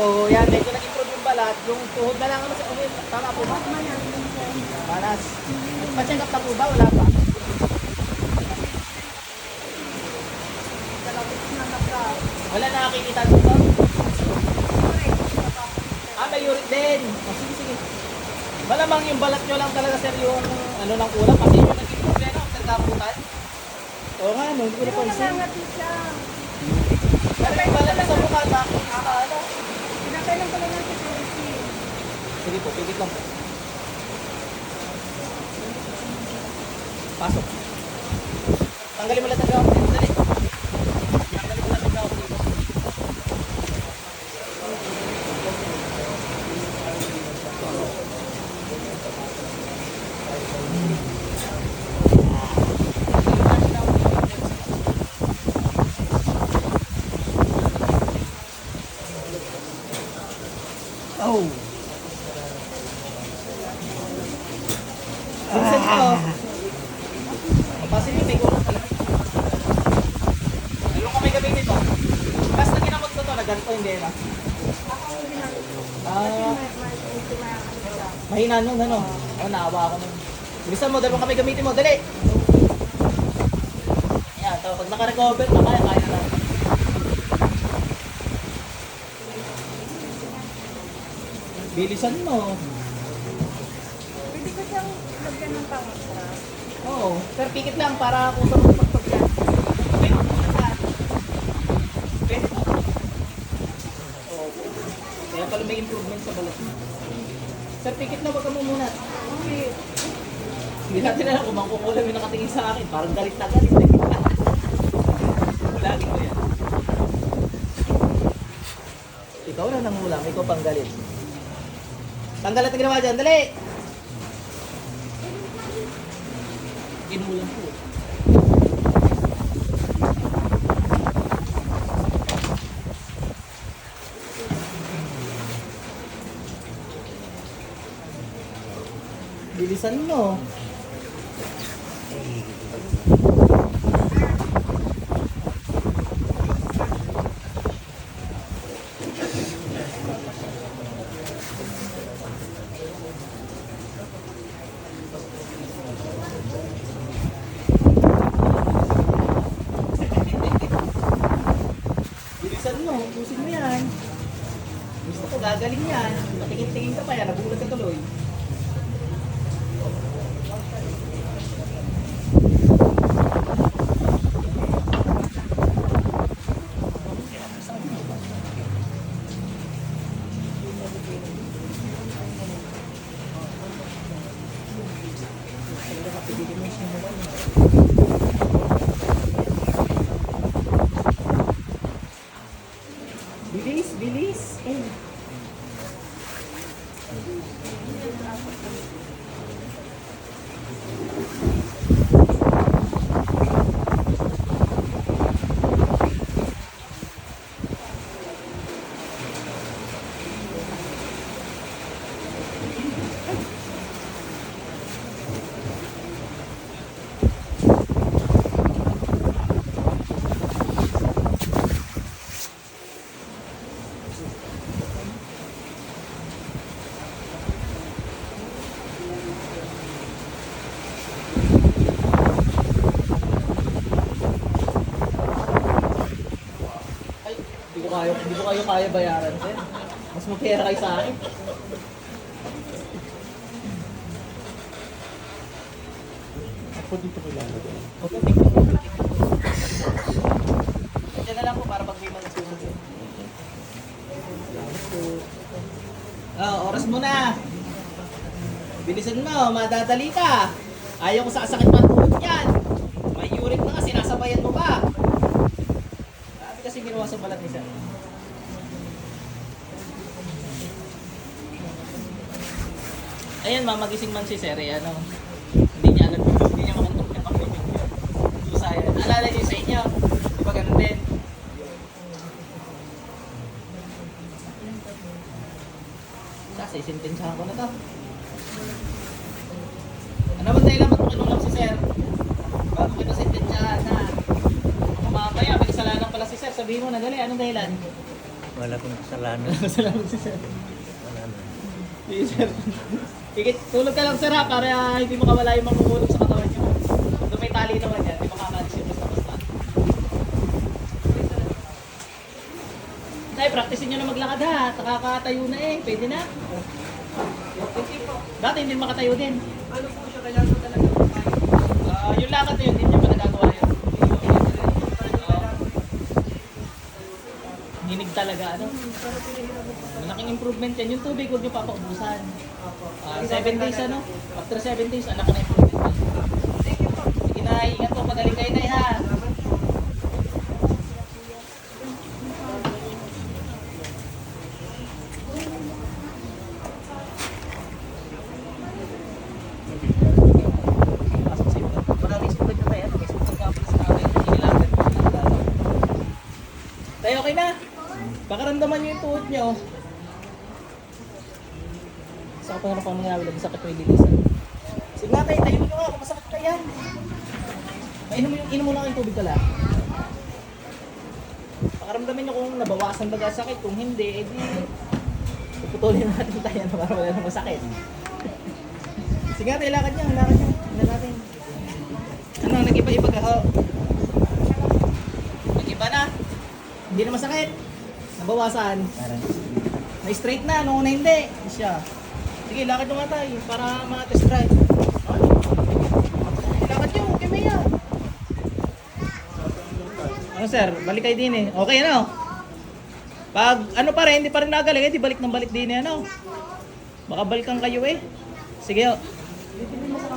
ito, yan, medyo nag-improve yung balat. Yung tuhod na lang, ano, okay, tama po ba? Manas. Pa-check up na po ba? Wala pa. Wala nakakikita dito? Ah, may uric din. Oh, sige, sige. Malamang yung balat nyo lang talaga, sir, yung ano ng kulang. Kasi yung naging problema, ang nagkaputan. Oo nga, no, hindi ko napansin. Pero yung balat na sa mukha, bakit nakakaala? Sige po, pigit lang po. Pasok. Tanggalin mo lang ang gawin. Dali. Tanggalin mo lang ang gawin dito. Oh. Buksan mo. Papasin yung may pala. Dalawang kamay gamitin mo. Basta ginamot ko to na ganito hindi na. Ah, mahina nun ano. Oh, naawa ako nun. Bilisan mo, dalawang kamay gamitin mo. Dali! Yan, to, pag naka-recover na kaya, kaya na. Bilisan mo. Pwede ko siyang lagyan ng pangasra. Oo. Sir, pikit lang para kung saan mo pagpagyan. Wait, muna ka. Pwede. Oo. Kaya pala may improvement sa balat mo. Sir, pikit na, wag ka mo muna. Okay. Hindi natin alam kung mangkukulam yung nakatingin sa akin. Parang galit na galit. eh. Lagi ko yan. Ikaw na nangulam, ikaw pang galit. Tanggal at ginawa dyan, dali! Inulam po. Bilisan mo. Bilisan mo, pusin mo yan. Gusto ko gagaling yan. Matingin-tingin ka pa yan, nagulat ka tuloy. Bilis, bilis. Eh. Ay, hindi ko kayo, hindi ko kayo kaya bayaran, sir. Mas magpera kayo sa akin. Ako dito kailangan ko. Okay, thank you. Na lang po para pag may mga sumunod. Ah, oras mo na. Bilisan mo, madadali ka. Ayaw ko sa kasakit pa yan. May uric na nga, sinasabayan mo pa. Kasi ginawa sa balat ni sir. Ayan, mamagising man si Sir, eh, ano. Hindi niya alam, hindi niya makantok na kami. So, sayang. Alala niyo sa inyo. Di ba ganun din? Kasi, sintensyahan ko na to. Ano ba dahilan ba't mo kinulam si Sir? Bago kita sintensyahan na. Kung mamaya, may kasalanan pala si Sir. Sabihin mo na, dali, anong dahilan? Wala kong kasalanan. Salamat si sir. Wala na. Sige, sir. Ikit, tulog ka lang sir ha, para hindi mo kawala yung mamumulog sa katawan niyo. Kung may tali naman yan, hindi makakalis yung basta-basta. Tay, practice nyo na maglakad ha. Nakakatayo na eh. Pwede na. Dati hindi makatayo din. Ano po siya, kailangan ko talaga. Ah, yung lakad na yun, hindi nyo pa nagagawa yun. Hinig talaga, ano? Malaking improvement yan. Yung tubig, huwag nyo papaubusan. Ah, 7 days, ano? After 7 days, anak na improvement. Sige na, ingat po. Pagaling kayo na ha. Pasok sa inyo. Maraming sumunod na tayo. ano? May sumunod ka pala sa akin. Hinilagan ko. Tayo, okay na? Pakaramdaman nyo yung tuhod nyo. Sa kapag na pang nangyari, masakit may lilisan. Sige nga tayo, tayo nyo nga, masakit na yan. Mainom mo yung inom mo lang yung tubig pala. Pakaramdaman nyo kung nabawasan ba ang sakit. Kung hindi, edi puputulin natin tayo na para wala nang masakit. Sige nga tayo, lakad nyo, lakad nyo. Tingnan natin. Ano, nag-iba-iba ka ho. Nag-iba na. Hindi na masakit. Nabawasan. Parang Na-straight na, nung una hindi. Siya. Sige, lakad nyo nga tayo para ma-test drive. Lakad nyo, okay may. Ano sir, balik kayo din eh. Okay ano? Pag ano pa rin, hindi pa rin nagaling, eh, di balik ng balik din eh ano? Baka balikan kayo eh. Sige, oh.